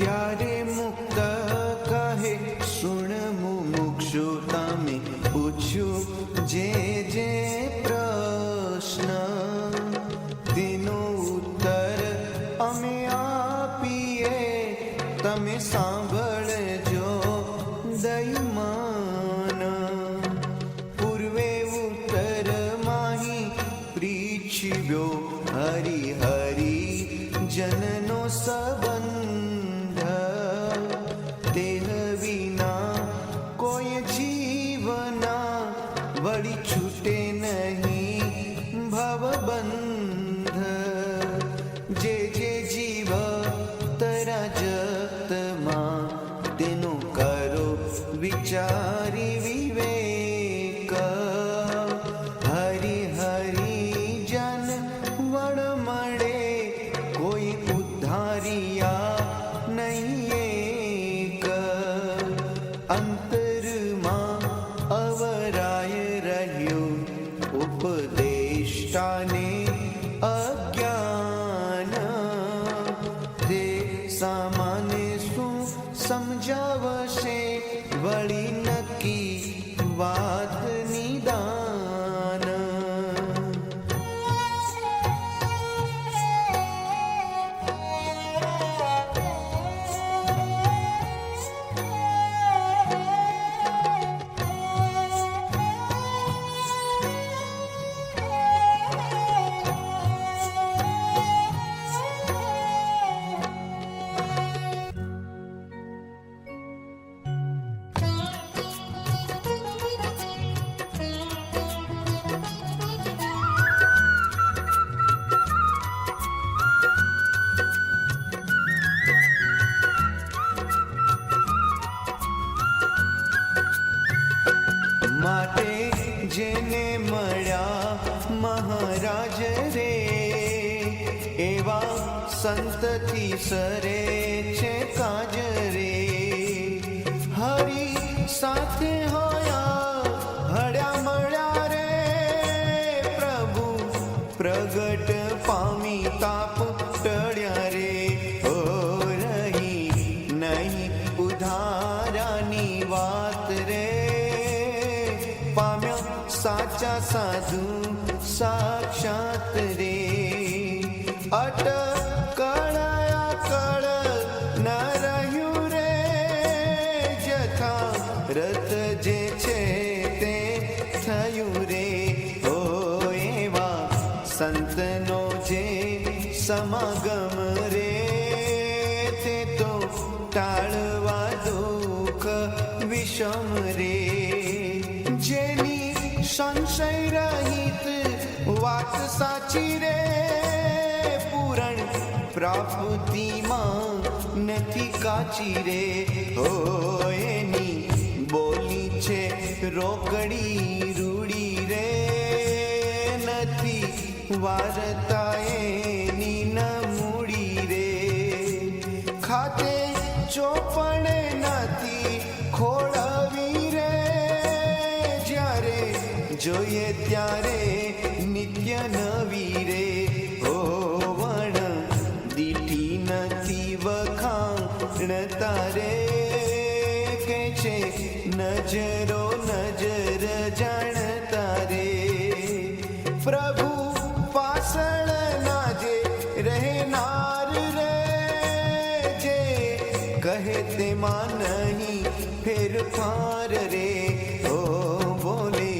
ત્યારે મુક્ત કહે, સુણ મુક્ષુ તમે પૂછ્યું જે જે પ્રશ્ન. તેનો ઉત્તર અમે આપીએ, તમે સાંભળજો દૈમાન પૂર્વે ઉત્તર માહી પ્રીછ્યો હરી વિચારી વિવેક હરી હરી જન વણ મળે, કોઈ ઉદ્ધારિયા નહીં એક. અંતરમાં અવરાય રહ્યું ઉપદેષ્ટાને અજ્ઞાન. તે સામાન્ય શું સમજાવશે? વળી નક્કી વાત માટે જેને મળ્યા મહારાજ રે એવા સંતથી સરે છે કાજ રે હરી સાથે હોયા સાધુ સાક્ષાત રે અટકળાયા કળ ન રહ્યું રે જથા રથ જે છે તે થયું રે ઓ એવા સંતનો જે સમાગમ રે તે તો ટાળવા દુઃખ વિષમ પ્રાપ્તિમાં નથી કાચી રે. હો, એની બોલી છે, રોકડી રૂડી રે. નથી વારતા એની ન મૂડી રે. ખાતે ચોપણ નથી ખોળવી રે. જ્યારે જોઈએ ત્યારે નિત્ય નવી રે. છે નજરો નજર જાણતા રે. પ્રભુ પાસળ ના જે રહેનાર રે જે કહે તેમાં નહીં ફેરફાર રે. ઓ બોલે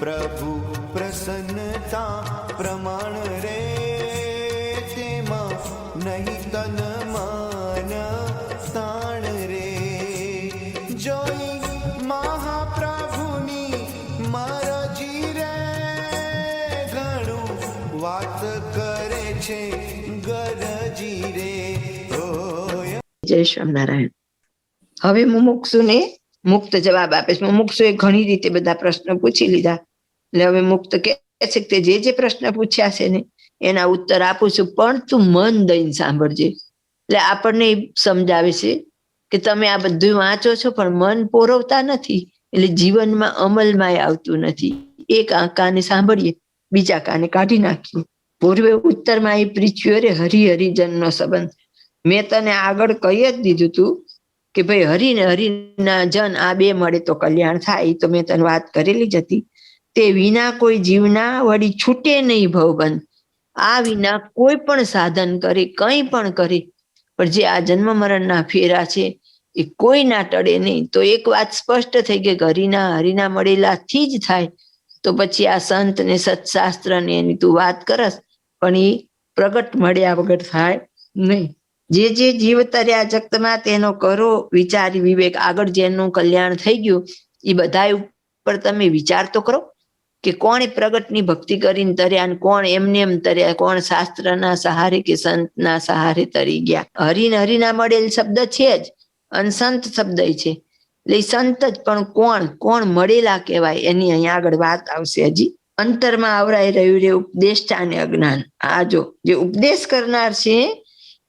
પ્રભુ પ્રસન્નતા પ્રમાણ રે તેમાં નહીં તન જય સ્વામિનારાયણ હવે મુમુક્ષુને મુક્ત જવાબ આપે મુમુક્ષુએ ઘણી રીતે બધા પ્રશ્નો પૂછી લીધા. એટલે હવે મુક્ત કે છે કે જે જે પ્રશ્ન પૂછ્યા છે ને, એના ઉત્તર આપું છું. પણ તું મન દઈને સાંભળજે. એટલે આપણને સમજાવે છે કે તમે આ બધું વાંચો છો, પણ મન પોરવતા નથી. એટલે જીવનમાં અમલમાં આવતું નથી. એક કાને સાંભળીએ, બીજા કાને કાઢી નાખીએ. પૂર્વે ઉત્તરમાં એ પૃથ્વી અરે હરિ હરિજનનો સંબંધ મેં તને આગળ કહી જ દીધું તું કે ભાઈ હરિ ને હરિના જન આ બે મળે તો કલ્યાણ થાય, એ તો મેં તને વાત કરેલી જ હતી. તે વિના કોઈ જીવના વળી છૂટે નહીં ભવબંધ. આ વિના કોઈ પણ સાધન કરે, કંઈ પણ કરે. પણ જે આ જન્મ મરણના ફેરા છે, એ કોઈ ના ટળે નહીં. તો એક વાત સ્પષ્ટ થઈ કે હરિના હરિના મળેલાથી જ થાય. તો પછી આ સંત ને સત્શાસ્ત્ર ને એની તું વાત કરસ, પણ એ પ્રગટ મળ્યા વગર થાય નહીં. જે જે જીવ તર્યા જગતમાં તેનો કરો વિચારી વિવેક આગળ જેનું કલ્યાણ થઈ ગયું, એ બધા ઉપર તમે વિચાર તો કરો કે કોણે પ્રગટની ભક્તિ કરીને તર્યા કોણ એમને એમ તર્યા, કોણ શાસ્ત્રના સહારે કે સંતના સહારે તરી ગયા. હરિ ને હરિના મળેલ શબ્દ છે જ અને સંત શબ્દ છે. એટલે સંત જ પણ કોણ કોણ મળેલા કહેવાય એની અહીંયા આગળ વાત આવશે હજી. અંતરમાં આવરાઈ રહ્યું રે ઉપદેષ્ટા અને અજ્ઞાન. આ જો, જે ઉપદેશ કરનાર છે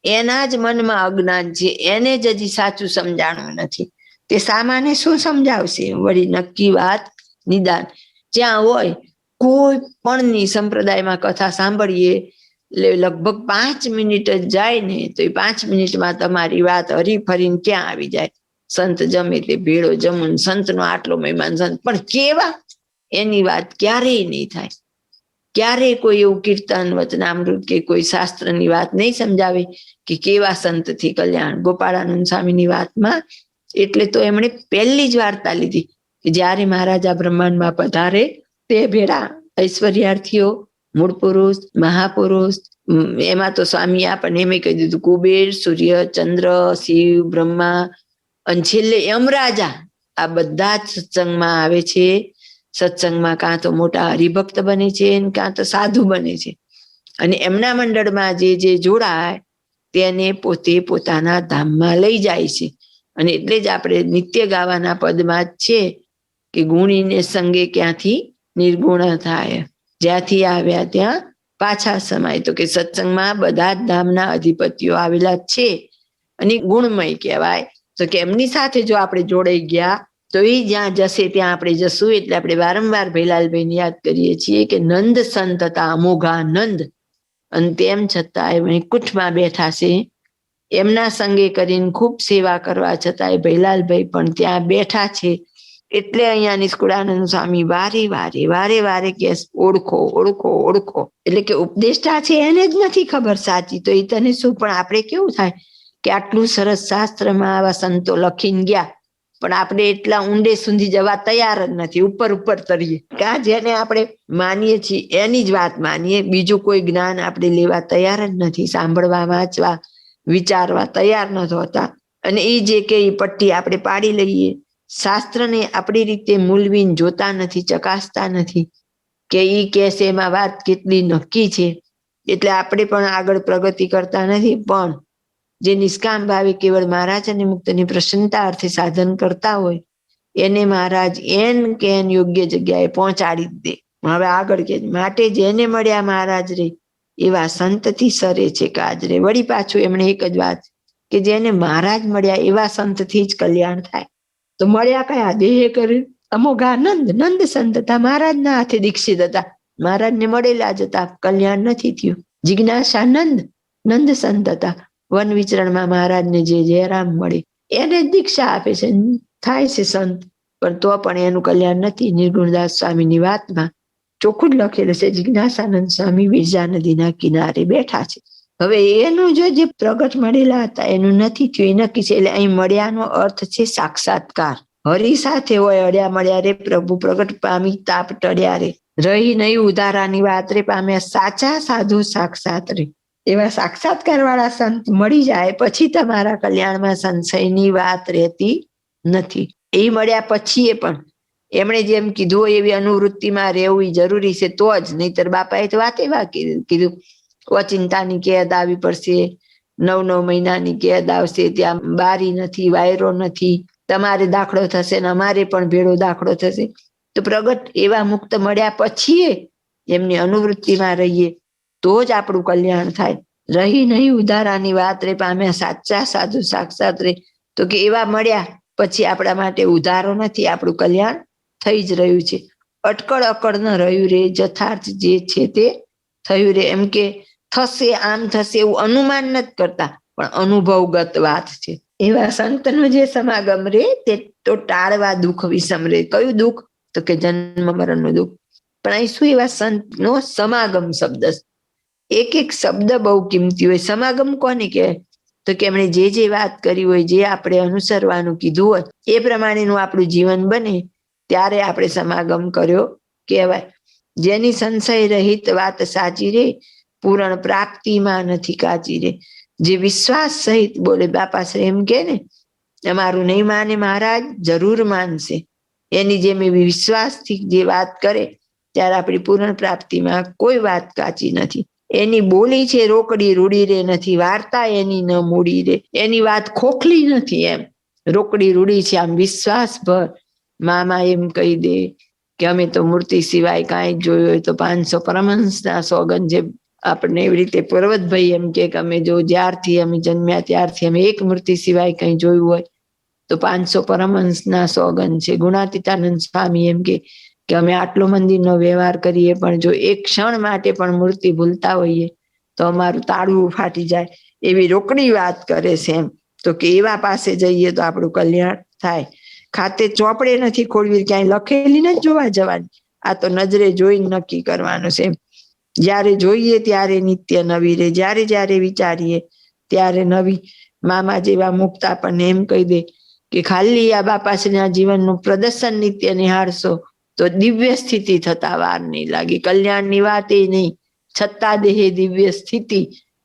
એના જ મનમાં અજ્ઞાન છે, એને જ હજી સાચું સમજાણું નથી. તે સામાન્ય શું સમજાવશે? વળી નક્કી વાત, નિદાન. જ્યાં હોય, કોઈ પણ ની સંપ્રદાયમાં કથા સાંભળીએ એટલે લગભગ પાંચ મિનિટ જ જાય ને, તો એ પાંચ મિનિટમાં તમારી વાત હરી ફરીને ક્યાં આવી જાય? સંત જમે તે ભેળો જમુન, સંતનો આટલો મહેમાન, સંત. પણ કેવા? એની વાત ક્યારેય નહીં થાય. ક્યારેય કોઈ એવું કીર્તન, વચનામૃત કે કોઈ શાસ્ત્રની વાત નહીં સમજાવે કે કેવા સંતથી કલ્યાણ? ગોપાળાનંદ સ્વામીની વાતમાં એટલે તો એમણે પહેલી જ વાર્તા લીધી કે જ્યારે મહારાજા બ્રહ્માંડમાં પધારે તે ભેળા ઐશ્વર્યાર્થીઓ મૂળ પુરુષ મહાપુરુષ એમાં તો સ્વામી આપણને એમ કહી દીધું, કુબેર, સૂર્ય, ચંદ્ર, શિવ, બ્રહ્મા અને છેલ્લે યમરાજા આ બધા જ સત્સંગમાં આવે છે. સત્સંગમાં કાં તો મોટા હરિભક્ત બને છે કાં તો સાધુ બને છે. અને એમના મંડળમાં જે જે જોડાય, તેને પોતે પોતાના ધામમાં લઈ જાય છે. અને એટલે જ આપણે નિત્ય ગાવાના પદમાં જ છે કે ગુણીને સંગે ક્યાંથી નિર્ગુણ થાય. જ્યાંથી આવ્યા ત્યાં પાછા સમાય. તો કે સત્સંગમાં બધા જ ધામના અધિપતિઓ આવેલા છે. અને ગુણમય કહેવાય. તો કે એમની સાથે જો આપણે જોડાઈ ગયા તો એ જ્યાં જશે ત્યાં આપણે જશું એટલે આપણે વારંવાર ભૈલાલભાઈને યાદ કરીએ છીએ કે નંદ સંત હતા અમોઘા નંદ અને તેમ છતાં એ કુઠમાં બેઠા છે. એમના સંગે કરીને ખૂબ સેવા કરવા છતાંય ભૈલાલભાઈ પણ ત્યાં બેઠા છે. એટલે અહીંયા નિષ્કુળાનંદ સ્વામી વારે વારે વારે વારે કે ઓળખો ઓળખો ઓળખો. એટલે કે ઉપદેષ્ટા છે એને જ નથી ખબર સાચી. તો એ તને શું, પણ આપણે કેવું થાય કે આટલું સરસ શાસ્ત્રમાં આવા સંતો લખીને ગયા. પણ આપણે એટલા ઊંડે સુધી જવા તૈયાર જ નથી, ઉપર ઉપર તરીએ. કા જેને આપણે માનીએ છીએ, એની જ વાત માનીએ, બીજું કોઈ જ્ઞાન આપણે લેવા તૈયાર જ નથી, સાંભળવા, વાંચવા, વિચારવા તૈયાર ન હોતા. અને એ જે કે પટ્ટી આપણે પાડી લઈએ, શાસ્ત્રને આપણી રીતે મૂલવીને જોતા નથી, ચકાસતા નથી કે એ કેસ એમાં વાત કેટલી નક્કી છે. એટલે આપણે પણ આગળ પ્રગતિ કરતા નથી, પણ જે નિષ્કામ ભાવે કેવળ મહારાજ અને મુક્તની પ્રસન્નતા અર્થે સાધન કરતા હોય, એને મહારાજ એન કે એન યોગ્ય જગ્યાએ પહોંચાડી દે. હવે આગળ કે માટે જેને મળ્યા મહારાજ રે, એવા સંતથી સરે છે કાજ વળી પાછું એમણે એક જ વાત કે જેને મહારાજ મળ્યા એવા સંતથી જ કલ્યાણ થાય. તો મળ્યા કયા? દેહ કર્યું અમોઘાનંદ નંદ સંત હતા, મહારાજના હાથે દીક્ષિત હતા. મહારાજને મળેલા જ હતા. કલ્યાણ નથી થયું. જિજ્ઞાસાનંદ નંદ સંત હતા. વન વિચરણમાં મહારાજને જે જયરામ મળે, એને દીક્ષા આપે છે. થાય છે સંત. પણ તો પણ એનું કલ્યાણ નથી. નિર્ગુણદાસ સ્વામીની વાતમાં ચોખ્ખું લખેલું છે, જિજ્ઞાસાનંદ સ્વામી બીજા નદીના કિનારે બેઠા છે. હવે એનું જો જે પ્રગટ મળેલા હતા, એનું નથી થયું, એ નક્કી છે. એટલે અહીં મળ્યાનો અર્થ છે સાક્ષાત્કાર. હરી સાથે હોય, અડ્યા મળ્યા રે, પ્રભુ પ્રગટ પામી તાપ ટળ્યા રે. રહી નહીં ઉધારાની વાત રે, પામ્યા સાચા સાધુ સાક્ષાત રે. એવા સાક્ષાત્કાર વાળા સંત મળી જાય, પછી તમારા કલ્યાણમાં સંશયની વાત રહેતી નથી. એ મળ્યા પછી એ પણ. એમણે જેમ કીધું એવી અનુવૃત્તિમાં રહેવું જરૂરી છે તો જ. નહીતર બાપાએ તો વાત એવા કીધું અચિંતાની કેદ આવી પડશે નવ નવ મહિનાની કેદ આવશે, ત્યાં બારી નથી, વાયરો નથી, તમારે દાખલો થશે ને અમારે પણ ભેળો દાખલો થશે. તો પ્રગટ એવા મુક્ત મળ્યા પછી એમની અનુવૃત્તિમાં રહીએ. તો જ આપણું કલ્યાણ થાય. રહી નહીં ઉધારાની વાત રે, પામ્યા સાચા સાધુ સાક્ષાત રે. તો કે એવા મળ્યા, પછી આપણા માટે ઉધારો નથી, આપણું કલ્યાણ થઈ જ રહ્યું છે. અટકળ અકળ ન રહ્યું રે, જથાર્થ જે છે તે થયું રે. એમ કે થશે, આમ થશે એવું અનુમાન નથી કરતા, પણ અનુભવગત વાત છે. એવા સંતનો જે સમાગમ રે, તે તો ટાળવા દુઃખ વિષમ રે. કયું દુઃખ? તો કે જન્મ મરણનું દુઃખ. પણ અહીં શું એવા સંતનો સમાગમ શબ્દ છે. એક એક શબ્દ બહુ કિંમતી હોય. સમાગમ કોને કહેવાય? તો કે એમણે જે જે વાત કરી હોય, જે આપણે અનુસરવાનું કીધું હોય, એ પ્રમાણેનું આપણું જીવન બને, ત્યારે આપણે સમાગમ કર્યો કહેવાય. જેની સંશય રહિત વાત સાચી રે, પૂરણ પ્રાપ્તિમાં નથી કાચી રે. જે વિશ્વાસ સહિત બોલે, બાપા શ્રી એમ કે ને, અમારું નહીં માને મહારાજ, જરૂર માનશે. એની જેમ એવી વિશ્વાસથી જે વાત કરે, ત્યારે આપણી પૂર્ણ પ્રાપ્તિમાં કોઈ વાત કાચી નથી. એની બોલી છે, રોકડી રૂડી રે નથી, વાર્તા એની ન મૂડી રે. એની વાત ખોખલી નથી એમ. રોકડી રૂડી છે, આમ વિશ્વાસભર. મામા એમ કહી દે કે અમે તો મૂર્તિ સિવાય કાંઈ જોયું હોય તો પાંચસો પરમહંસના સોગન જે આપણને એવી રીતે પર્વતભાઈ એમ કે અમે જો જ્યારથી અમે જન્મ્યા ત્યારથી અમે એક મૂર્તિ સિવાય કંઈ જોયું હોય તો પાંચસો પરમહંસના સોગન છે. ગુણાતીતાનંદ સ્વામી એમ કે કે અમે આટલો મંદિરનો વ્યવહાર કરીએ પણ જો એક ક્ષણ માટે પણ મૂર્તિ ભૂલતા હોઈએ, તો અમારું તાળવું ફાટી જાય એવી રોકડી વાત કરે છે એમ. તો કે એવા પાસે જઈએ તો આપણું કલ્યાણ થાય. ખાતે ચોપડે નથી ખોલવી ક્યાંય લખેલી નથી જોવા જવાની. આ તો નજરે જોઈને નક્કી કરવાનું છે જ્યારે જોઈએ ત્યારે નિત્ય નવી રે, જ્યારે જ્યારે વિચારીએ ત્યારે નવી. મામા જેવા મુક્ત આપણને એમ કહી દે કે ખાલી આ બાપાશ્રીના જીવનનું પ્રદર્શન નિત્ય નિહાળશો. તો દિવ્ય સ્થિતિ થતા વાર નહીં લાગી. કલ્યાણની વાત એ નહીં. છતાં દેહે દિવ્ય સ્થિતિ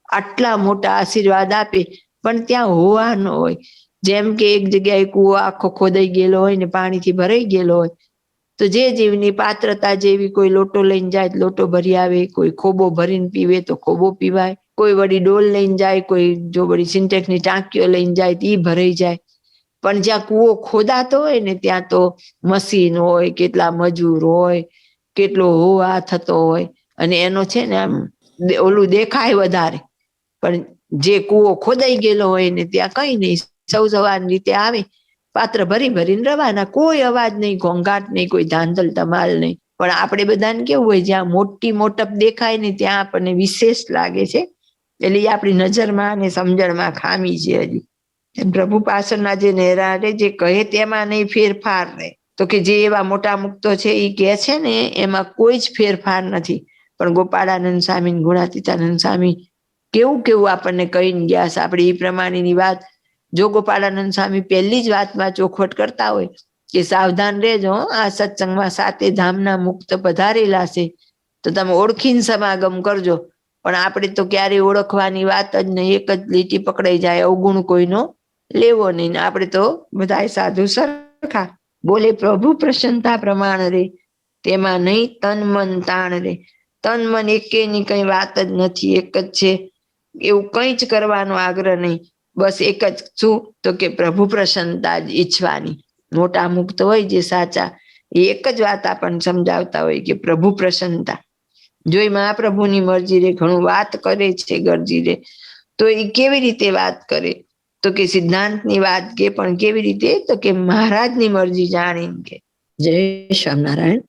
આટલા મોટા આશીર્વાદ આપે. પણ ત્યાં હોવા ન હોય. જેમ કે એક જગ્યાએ કૂવો આખો ખોદાઈ ગયેલો હોય ને પાણીથી ભરાઈ ગયેલો હોય, તો જે જીવની પાત્રતા જેવી કોઈ લોટો લઈને જાય લોટો ભરી આવે. કોઈ ખોબો ભરીને પીવે તો ખોબો પીવાય. કોઈ વળી ડોલ લઈને જાય, કોઈ જો વળી સિન્ટેક્સની ટાંકીઓ લઈને જાય તો એ ભરાઈ જાય. પણ જ્યાં કૂવો ખોદાતો હોય ને ત્યાં તો મશીન હોય, કેટલા મજૂર હોય, કેટલો હોવા થતો હોય. અને એનો છે ને આમ ઓલું દેખાય વધારે. પણ જે કૂવો ખોદાઈ ગયેલો હોય ને ત્યાં કઈ નહીં. સૌ સવારની રીતે આવે, પાત્ર ભરી ભરીને રવાના. કોઈ અવાજ નહીં, ઘોંઘાટ નહીં, કોઈ ધાંધલ ધમાલ નહીં. પણ આપણે બધાને કેવું હોય, જ્યાં મોટી મોટપ દેખાય ને ત્યાં આપણને વિશેષ લાગે છે. એટલે એ આપણી નજરમાં અને સમજણમાં ખામી છે હજી. પ્રભુ પાસરના જે નેરા રે, જે કહે તેમાં નહીં ફેરફાર રહે. તો કે જે એવા મોટા મુક્તો છે એ કહે છે ને, એમાં કોઈ જ ફેરફાર નથી. પણ ગોપાળાનંદ સ્વામી ગુણાતીતાનંદ સ્વામી કેવું કેવું આપણને કહીને ગયા છે. આપણે એ પ્રમાણેની વાત, જો ગોપાળાનંદ સ્વામી પહેલી જ વાતમાં ચોખવટ કરતા હોય કે સાવધાન રહેજો આ સત્સંગમાં સાતે ધામના મુક્ત પધારેલા છે. તો તમે ઓળખીને સમાગમ કરજો. પણ આપણે તો ક્યારેય ઓળખવાની વાત જ નહીં. એક જ લીટી પકડાઈ જાય, અવગુણ કોઈનો લેવો નહીં આપણે તો બધા સાધુ સરખા. બોલે, પ્રભુ, પ્રસન્નતા પ્રમાણ રે. તેમાં નહીં, તન, મન, તાણ રે. તન, મન એકેની કઈ વાત જ નથી, એક જ છે. એવું કંઈ જ કરવાનો આગ્રહ નહીં. બસ એક જ શું તો કે, પ્રભુ, પ્રસન્નતા જ ઈચ્છવાની. મોટા મુક્ત હોય જે સાચા, એ એક જ વાત આપણને સમજાવતા હોય કે, પ્રભુ, પ્રસન્નતા. જો મહાપ્રભુની મરજી રે, ઘણું વાત કરે છે ગરજી રે, તો એ કેવી રીતે વાત કરે? તો કે સિદ્ધાંતની વાત કે પણ કેવી રીતે? તો કે મહારાજની મરજી જાણીને કે. જય સ્વામિનારાયણ